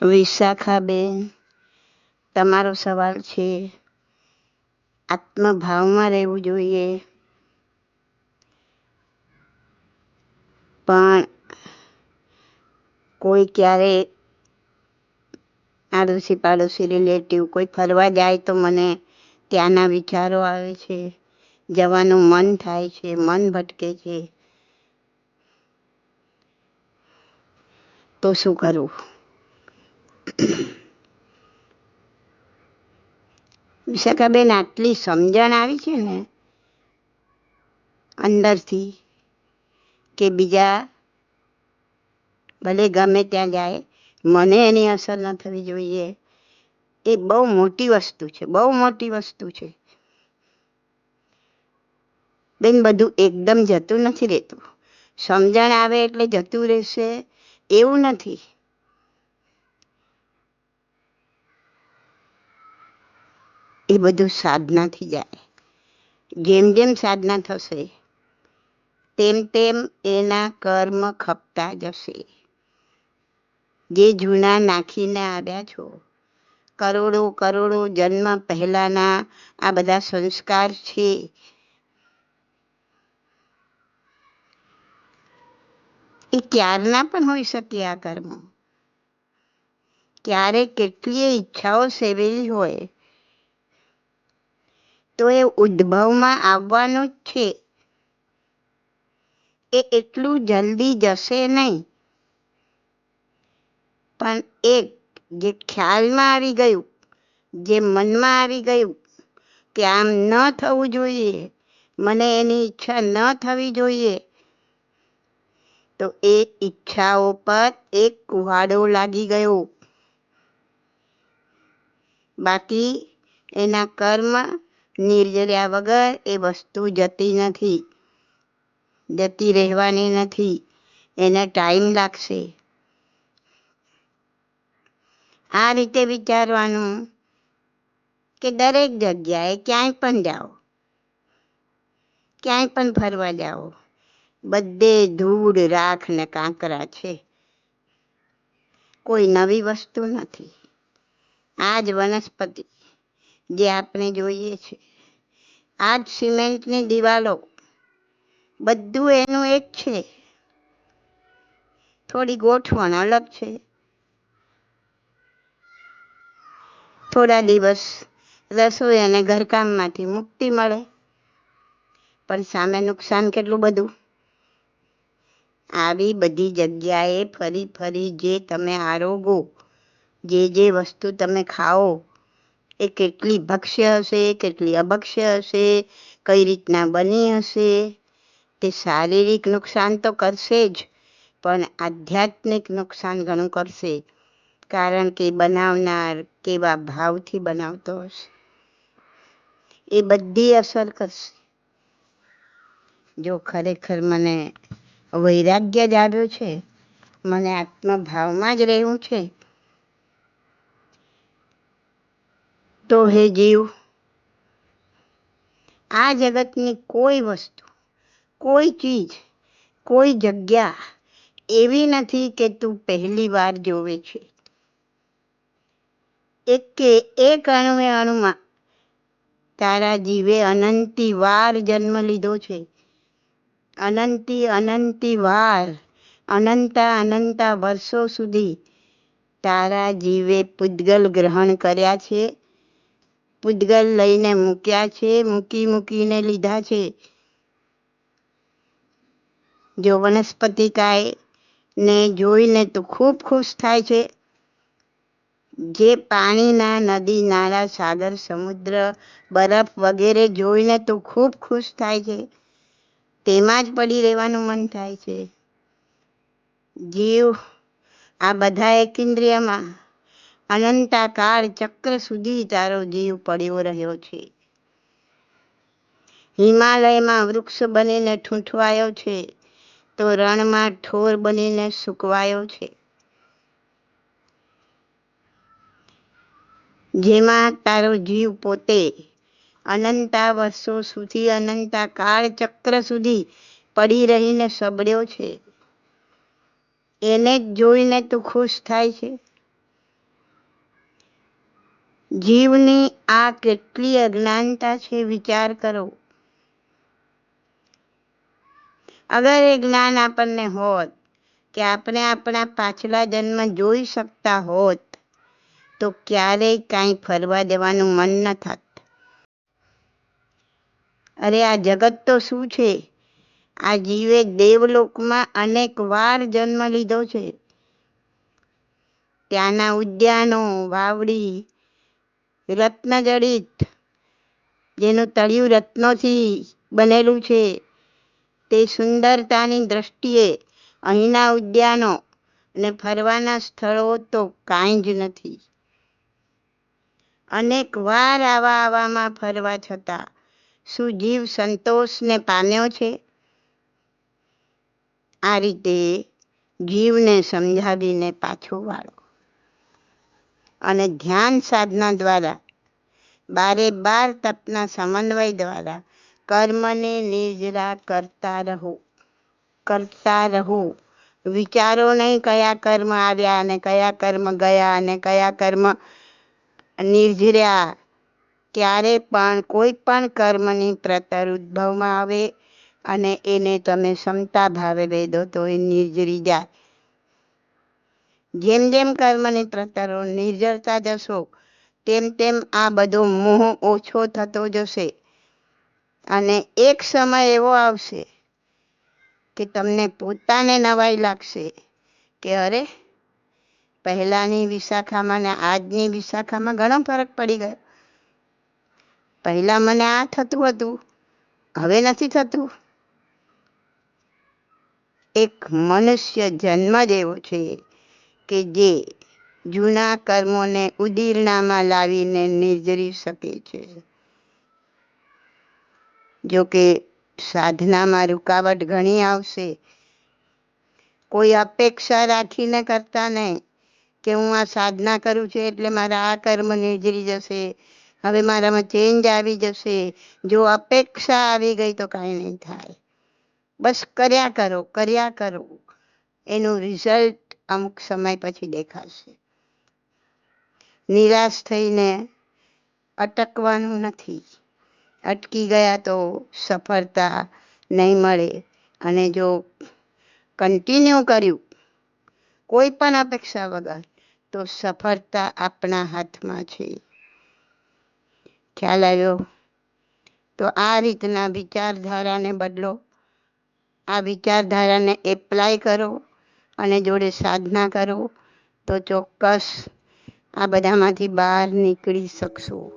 વિશાખાબેન, તમારો સવાલ છે, આત્મભાવમાં રહેવું જોઈએ. પણ કોઈ ક્યારે આડોશી પાડોશી રિલેટિવ કોઈ ફરવા જાય તો મને ત્યાંના વિચારો આવે છે, જવાનું મન થાય છે, મન ભટકે છે. તો શું કરવું વિશાખાબેન આટલી સમજણ આવી છે ને, અંદરથી કે બીજા ભલે ગમે ત્યાં જાય, મને એની અસર ન થવી જોઈએ. એ બહુ મોટી વસ્તુ છે, બહુ મોટી વસ્તુ છે. બેન, બધું એકદમ જતું નથી રહેતું. સમજણ આવે એટલે જતું રહેશે, એવું નથી. એ બધું સાધનાથી જાય. જેમ જેમ સાધના થશે, તેમ તેમ એના કર્મ ખપતા જશે. જે જૂના નાખીને આવ્યા છો, કરોડો કરોડો જન્મ પહેલાના આ બધા સંસ્કાર છે. એ ક્યારના પણ હોઈ શકે આ કર્મ? ક્યારે કેટલીય ઈચ્છાઓ સેવેલી હોય તો એ ઉદ્ભવમાં આવવાનું જ છે. એ એટલું જલ્દી જશે નહીં. પણ એક જે ખ્યાલમાં આવી ગયું, જે મનમાં આવી ગયું કે આમ ન થવું જોઈએ, મને એની ઈચ્છા ન થવી જોઈએ, તો એ ઈચ્છાઓ પર એક કુહાડો લાગી ગયો. બાકી એના કર્મ નિર્જર્યા વગર એ વસ્તુ જતી નથી, જતી રહેવાની નથી, એને ટાઈમ લાગશે. આ રીતે વિચારવાનું કે દરેક જગ્યાએ ક્યાંય પણ જાઓ, ક્યાંય પણ ફરવા જાઓ, બધે ધૂળ, રાખ ને કાંકરા છે. કોઈ નવી વસ્તુ નથી. આ જ વનસ્પતિ. જે આપણે જોઈએ છે આ જ સિમેન્ટની દિવાલો, બધું એનું એક છે. થોડી ગોઠવણ અલગ છે. થોડા દિવસ રસોઈ અને ઘરકામમાંથી મુક્તિ મળે. પણ સામે નુકસાન કેટલું બધું? આવી બધી જગ્યાએ ફરી ફરી જે તમે આરોગો, જે જે વસ્તુ તમે ખાઓ એ કેટલી ભક્ષ્ય હશે, કેટલી અભક્ષ્ય હશે, કઈ રીતના બની હશે, તે શારીરિક નુકસાન તો કરશે જ, પણ આધ્યાત્મિક નુકસાન ઘણું કરશે, કારણ કે બનાવનાર કેવા ભાવથી બનાવતો હશે. એ બધી અસર કરશે. જો ખરેખર મને વૈરાગ્ય જ આવ્યો છે, મને આત્મભાવમાં જ રહેવું છે તો હે જીવ. આ જગતની કોઈ વસ્તુ, કોઈ ચીજ, કોઈ જગ્યા એવી નથી કે તું પહેલી વાર જોવે છે. એક કે એક અણુએ અણુમાં તારા જીવે અનંતી વાર જન્મ લીધો છે. અનંતી અનંતી વાર, અનંતા અનંતા વર્ષો સુધી તારા જીવે પૂદગલ ગ્રહણ કર્યા છે. પૂદગલ લઈને મૂક્યા છે, મૂકી મૂકીને લીધા છે. જો વનસ્પતિકાય ને જોઈને તો ખૂબ ખુશ થાય છે. જે પાણીના નદી, નાળા, સાગર, સમુદ્ર, બરફ વગેરે જોઈને તો ખૂબ ખુશ થાય છે. તેમાં જ પડી રહેવાનું મન થાય છે. જીવ આ બધા એક ઇન્દ્રિયમાં અનંતાકાળ ચક્ર સુધી તારો જીવ પડ્યો રહ્યો છે. હિમાલયમાં વૃક્ષ બનીને ઠૂંઠવાયો છે તો રણમાં ઠોર બનીને સૂકવાયો છે. જેમાં તારો જીવ પોતે અનંતા વર્ષો સુધી અનંતા કાળ ચક્ર સુધી પડી રહીને સબડ્યો છે. એને જ જોઈને તું ખુશ થાય છે. જીવની આ કેટલી અજ્ઞાનતા છે, વિચાર કરો. અગર એ જ્ઞાન આપણને હોત કે આપણે આપણા પાછલા જન્મ જોઈ શકતા હોત, તો ક્યારેય કાંઈ ફરવા દેવાનું મન ન થાત. અરે, આ જગત તો શું છે? આ જીવે દેવલોકમાં અનેક વાર જન્મ લીધો છે. ત્યાંના ઉદ્યાનો, વાવડી રત્નજડિત, જેનું તળિયું રત્નોથી બનેલું છે. તે સુંદરતાની દ્રષ્ટિએ અહીંના ઉદ્યાનો અને ફરવાના સ્થળો તો કાંઈ જ નથી. અનેક વાર આવા આવામાં ફરવા છતાં શું જીવ સંતોષને પામ્યો છે? આ રીતે જીવને સમજાવીને પાછો વાળો. અને ધ્યાન સાધના દ્વારા, બારે બાર તપના સમન્વય દ્વારા કર્મને નિર્જરા કરતા રહો કરતા રહો. વિચારો નહીં કયા કર્મ આવ્યા અને કયા કર્મ ગયા અને કયા કર્મ નિર્જર્યા. ક્યારે પણ કોઈ પણ કર્મની પ્રતર ઉદ્ભવમાં આવે અને એને તમે ક્ષમતા ભાવે વેદો તો એ નિર્જરી જાય. જેમ જેમ કર્મની પ્રતરો નિર્જરતા જશો, તેમ તેમ આ બધો મોહ ઓછો થતો જશે. અને એક સમય એવો આવશે કે તમને પોતાને નવાઈ લાગશે કે અરે, પહેલાંની વિશાખામાં ને આજની વિશાખામાં ઘણો ફરક પડી ગયો. પહેલાં મને આ થતું હતું, હવે નથી થતું. એક મનુષ્ય જન્મ જેવો છે. કે જે જૂના કર્મોને ઉદીરણામાં લાવીને નિર્જરી શકે છે. જો કે સાધનામાં રૂકાવટ ઘણી આવશે. કોઈ અપેક્ષા રાખીને કરતા નહીં કે હું આ સાધના કરું છું એટલે મારા આ કર્મ નિર્જરી જશે. હવે મારામાં ચેન્જ આવી જશે. જો અપેક્ષા આવી ગઈ તો કાંઈ નહીં થાય. બસ કર્યા કરો કર્યા કરો. એનું રિઝલ્ટ અમુક સમય પછી દેખાશે. નિરાશ થઈને અટકવાનું નથી. અટકી ગયા તો સફળતા નહીં મળે. અને જો કન્ટિન્યુ કર્યું, કોઈ પણ અપેક્ષા વગર, તો સફળતા આપણા હાથમાં છે. ખ્યાલ આવ્યો? તો આ રીતના વિચારધારાને બદલો. આ વિચારધારાને એપ્લાય કરો. અને જોડે સાધના કરો તો ચોક્કસ આ બધામાંથી બહાર નીકળી શકશો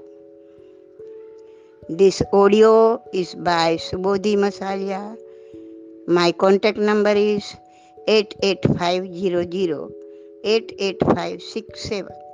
This audio is by Subodhi Masalia. My contact number is 88500 88567.